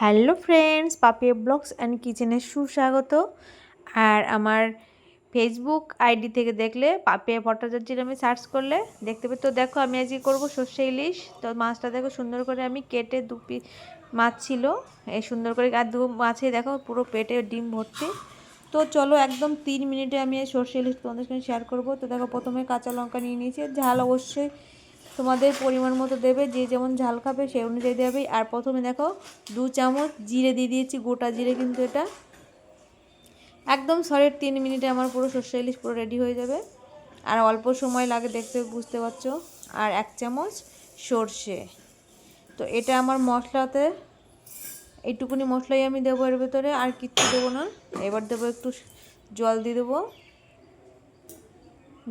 Hello friends, Papiya blogs and কিচেনে সুস্বাগত। আর আমার ফেসবুক আইডি থেকে দেখলে পাপিয়া ভট্টাচার্যের আমি সার্চ করলে দেখতে পেয়ে তো দেখো আমি আজকে করব সর্ষে ইলিশ। তো মাছটা দেখো সুন্দর করে আমি কেটে দু পি মাছ ছিল। এই সুন্দর করে আর দু মাছে দেখো পুরো পেটে ডিম ভর্তি। তো চলো একদম তিন মিনিটে আমি সর্ষে ইলিশ তোমাদের সঙ্গে শেয়ার করব। তো দেখো প্রথমে কাঁচা লঙ্কা নিয়ে নিয়েছি। ঝাল অবশ্যই তোমাদের পরিমাণ মতো দেবে, যে যেমন ঝাল খাবে সেই অনুযায়ী দেবে। আর প্রথমে দেখো, দু চামচ জিরে দিয়ে দিয়েছি, গোটা জিরে কিন্তু এটা। একদম সরের তিন মিনিটে আমার পুরো সর্ষে ইলিশ পুরো রেডি হয়ে যাবে। আর অল্প সময় লাগে দেখতে, বুঝতে পারছ? আর এক চামচ সর্ষে। তো এটা আমার মশলাতে, এইটুকুনি মশলাই আমি দেবো এর ভেতরে, আর কিচ্ছু দেবো না। এবার দেবো একটু জল দিয়ে দেবো।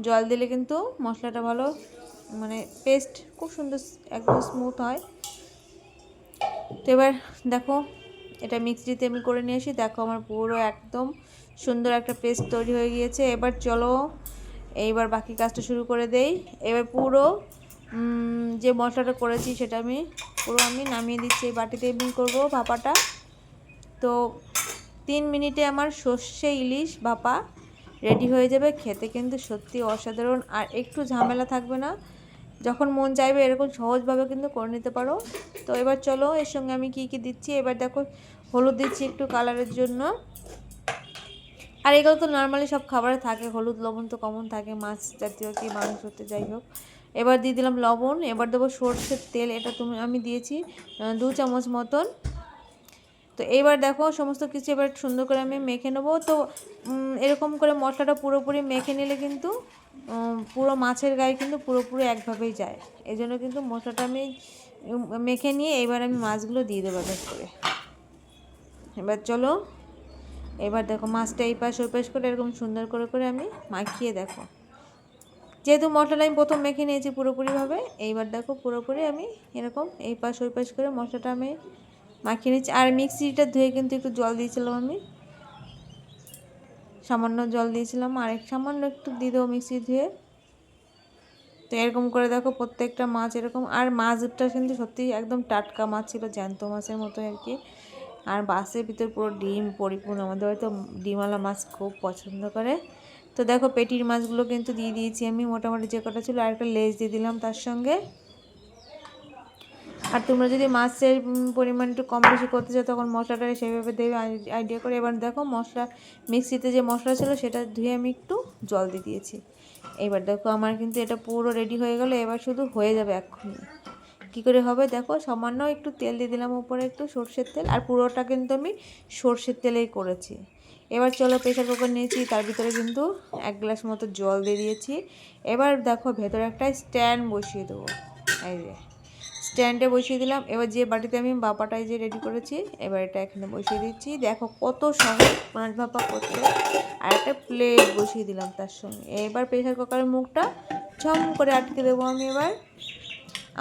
জল দিলে কিন্তু মশলাটা ভালো মানে পেস্ট খুব সুন্দর একদম স্মুথ হয়। তো এবার দেখো, এটা মিক্সিতে আমি করে নিয়ে আসি। দেখো আমার পুরো একদম সুন্দর একটা পেস্ট তৈরি হয়ে গিয়েছে। এবার চলো, এইবার বাকি কাজটা শুরু করে দেই। এবার পুরো যে মশলাটা করেছি সেটা আমি, পুরো আমি নামিয়ে দিচ্ছি। এই বাটিতে এমনি করব ভাপাটা। তো তিন মিনিটে আমার সর্ষে, ইলিশ, ভাপা রেডি হয়ে যাবে। খেতে কিন্তু সত্যি অসাধারণ। আর একটু ঝামেলা থাকবে না। যখন মন চাইবে এরকম সহজভাবে কিন্তু করে নিতে পারো। তো এবার চলো, এর সঙ্গে আমি কি কি দিচ্ছি? এবার দেখো, হলুদ দিচ্ছি একটু কালারের জন্য। আর এগুলো তো নর্মালি সব খাবারে থাকে, হলুদ, লবণ তো কমন থাকে, মাছ জাতীয় কি মাংসতে যাই হোক। এবার দিয়ে দিলাম লবণ, এবার দেবো সর্ষের তেল, এটা তুমি, আমি দিয়েছি দু চামচ মতন। তো এবার দেখো সমস্ত কিছু এবার সুন্দর করে আমি মেখে নেব। তো এরকম করে মশলাটা পুরোপুরি মেখে নিলে কিন্তু পুরো মাছের গায়ে কিন্তু পুরোপুরি একভাবেই যায়। এই জন্য কিন্তু মশলাটা আমি মেখে নিয়ে এবার আমি মাছগুলো দিয়ে দেবো বেশ করে। এবার চলো, এবার দেখো মাছটা এই পাশ ওই পাশ করে এরকম সুন্দর করে করে আমি মাখিয়ে দেখো। যেহেতু মশলাটা আমি প্রথম মেখে নিয়েছি পুরোপুরিভাবে, এইবার দেখো পুরোপুরি আমি এরকম এই পাশ ওই পাশ করে মশলাটা আমি মাখিয়ে নিচ্ছি। আর মিক্সিটা ধুয়ে কিন্তু একটু জল দিয়েছিলাম আমি। সামান্য জল দিয়েছিলাম। আর এক সামান্য একটু দিয়ে দেবো মিক্সি ধুয়ে। তো এরকম করে দেখো প্রত্যেকটা মাছ এরকম। আর মাছটা কিন্তু সত্যি একদম টাটকা মাছ ছিল, জ্যান্ত মাছের মতো আর কি। আর বাসের ভিতর পুরো ডিম পরিপূর্ণ। আমাদের হয়তো ডিমওয়ালা মাছ খুব পছন্দ করে। তো দেখো পেটির মাছগুলো কিন্তু দিয়ে দিয়েছি আমি। মোটামুটি যে কটা ছিল আর একটা লেজ দিয়ে দিলাম তার সঙ্গে। আর তোমরা যদি মাছের পরিমাণ একটু কম বেশি করতে চাও, তখন মশলাটা সেভাবে দেবে। আইডিয়া করে এবার দেখো মশলা, মিক্সিতে যে মশলা ছিল সেটা ধুয়ে আমি একটু জল দিয়ে দিয়েছি। এবার দেখো আমার কিন্তু এটা পুরো রেডি হয়ে গেলো, এবার শুধু হয়ে যাবে এক্ষুনি। কী করে হবে দেখো, সামান্য একটু তেল দিয়ে দিলাম উপরে একটু সর্ষের তেল, আর পুরোটা কিন্তু আমি সর্ষের তেলেই করেছি। এবার চলো প্রেশার কুকার নিয়েছি, তার ভিতরে কিন্তু এক গ্লাস মতো জল দিয়ে দিয়েছি। এবার দেখো ভেতরে একটা স্ট্যান্ড বসিয়ে দেবো। এই যে। স্ট্যান্ডে বসিয়ে দিলাম। এবার যে বাটিতে আমি বাপাটাই যে রেডি করেছি, এবার এটা এখানে বসিয়ে দিচ্ছি। দেখো কত সহজ মাছ ভাপা করতে। আর একটা প্লেট বসিয়ে দিলাম তার সঙ্গে। এবার প্রেশার কুকারের মুখটা ছম করে আটকে দেবো আমি এবার।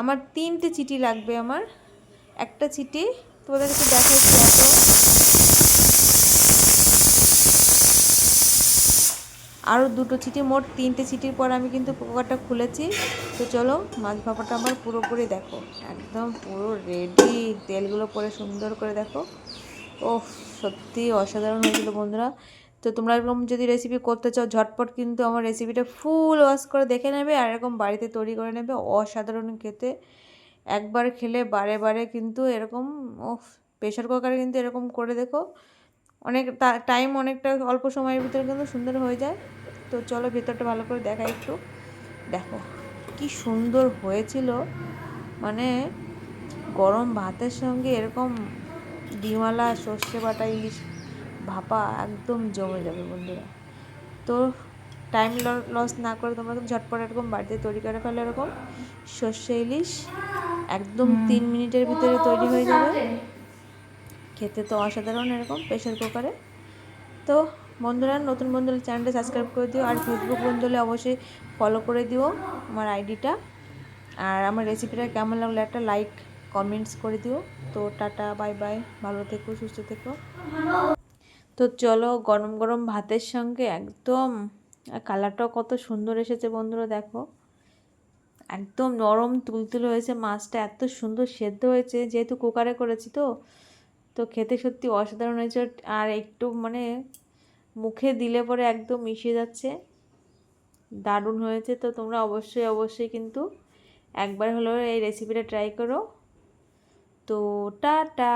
আমার তিনটে চিটি লাগবে আমার। একটা চিটি তোমাদেরকে দেখাচ্ছি আরও দুটো চিটি মোট তিনটে চিটির পর আমি কিন্তু কুকারটা খুলেছি। তো চলো, মাছ ভাপাটা আমার পুরোপুরি দেখো। একদম পুরো রেডি তেলগুলো পরে সুন্দর করে দেখো। ও সত্যি অসাধারণ হয়েছিল বন্ধুরা। তো তোমরা এরকম যদি রেসিপি করতে চাও, ঝটপট কিন্তু আমার রেসিপিটা ফুল ওয়াশ করে দেখে নেবে আর এরকম বাড়িতে তৈরি করে নেবে। অসাধারণ খেতে। একবার খেলে বারে বারে কিন্তু এরকম ও প্রেশার কুকারে কিন্তু এরকম করে দেখো। অনেক টাইম অনেকটা অল্প সময়ের ভিতরে কিন্তু সুন্দর হয়ে যায়। তো চলো ভেতরটা ভালো করে দেখা একটু। দেখো, কি সুন্দর হয়েছিল। মানে গরম ভাতের সঙ্গে এরকম ডিমালা সর্ষে বাটা, ইলিশ ভাপা একদম জমে যাবে বন্ধুরা। তো টাইম লস না করে তোমরা ঝটপট এরকম বাড়িতে তৈরি করে ফেলো এরকম। সর্ষে, ইলিশ একদম তিন মিনিটের ভিতরে তৈরি হয়ে যাবে। খেতে তো অসাধারণ এরকম প্রেশার কুকারে তো বন্ধুরা, নতুন বন্ধুরা চ্যানেলটা সাবস্ক্রাইব করে দিও, আর ফেসবুক বন্ধু হলে অবশ্যই ফলো করে দিও আমার আইডিটা আর আমার রেসিপিটা কেমন লাগল একটা লাইক কমেন্টস করে দিও। তো টাটা বাই বাই ভালো থেকো, সুস্থ থেকো। তো চলো গরম গরম ভাতের সঙ্গে একদম কালারটাও কত সুন্দর এসেছে বন্ধুরা, দেখো। একদম নরম, তুলতুল হয়েছে মাছটা, এত সুন্দর সেদ্ধ হয়েছে, যেহেতু কুকারে করেছি তো। তো খেতে সত্যি অসাধারণ হয়েছে আর একটু মানে মুখে দিলে পরে একদম মিশে যাচ্ছে। দারুণ হয়েছে তো তোমরা অবশ্যই অবশ্যই কিন্তু একবার হলেও এই রেসিপিটা ট্রাই করো। তো টাটা!